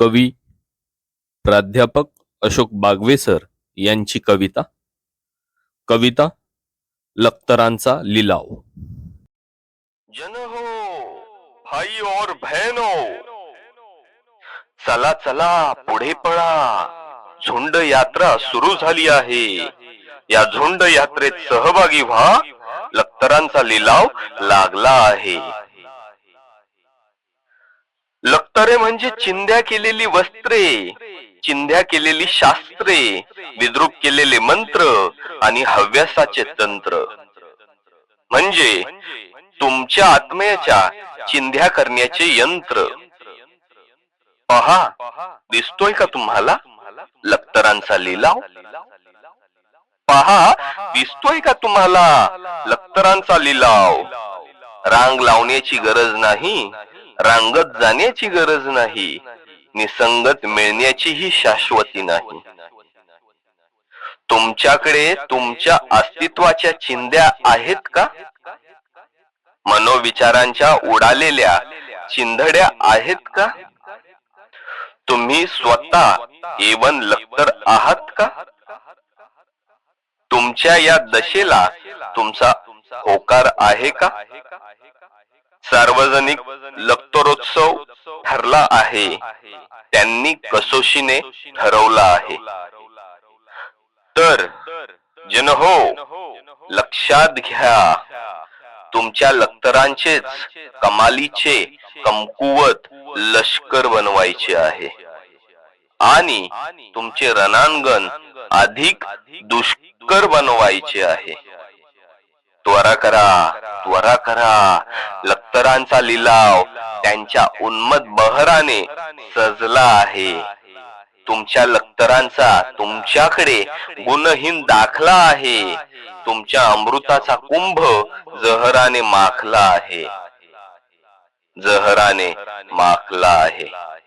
कवी प्राध्यापक अशोक बागवे सर यांची कविता. कविता लक्तरांचा लिलाव. जन हो भाई और बहनो चला चला पुढे पळा. झुंड यात्रा सुरू झाली आहे. या झुंड यात्रेत सहभागी व्हा. लक्तरांचा लिलाव लागला आहे. लक्तरे म्हणजे चिंध्या केलेली वस्त्रे चिंध्या केलेली शास्त्रे विद्रूप केलेले मंत्र आणि हव्यासाचे तंत्र. म्हणजे तुमच्या आत्म्याच्या चिंध्या करण्याचे यंत्र. पहा दिसतोय का तुम्हाला? लक्तरांचा लिलाव. पहा दिसतोय का तुम्हाला? लक्तरांचा लिलाव. रांग लावण्याची गरज नाही. रांगत जाण्याची गरज नाही. निसंगत मिळण्याचीही शाश्वती नाही. तुमच्याकडे तुमच्या अस्तित्वाच्या चिंध्या आहेत का? मनोविचारांच्या उडालेल्या चिंधड्या आहेत का? तुम्ही स्वतः एवन लक्तर आहात का? तुमच्या या दशेला तुमचा होकार आहे का? सार्वजनिक लक्तरोत्सव ठरला आहे. त्यांनी कसोशीने ठरवला आहे. तर जनहो लक्षात घ्या. तुमच्या लक्तरांचेच कमालीचे कमकुवत लष्कर बनवायचे आहे. आणि तुमचे रणांगण अधिक दुष्कर बनवायचे आहे. त्वरा करा त्वरा करा. लक्तरांचा लिलाव त्यांच्या उन्मत बहराने सजला आहे. तुमच्या लक्तरांचा तुमच्याकडे गुणहीन दाखला आहे. तुमच्या अमृताचा कुंभ जहराने माखला आहे. जहराने माखला आहे.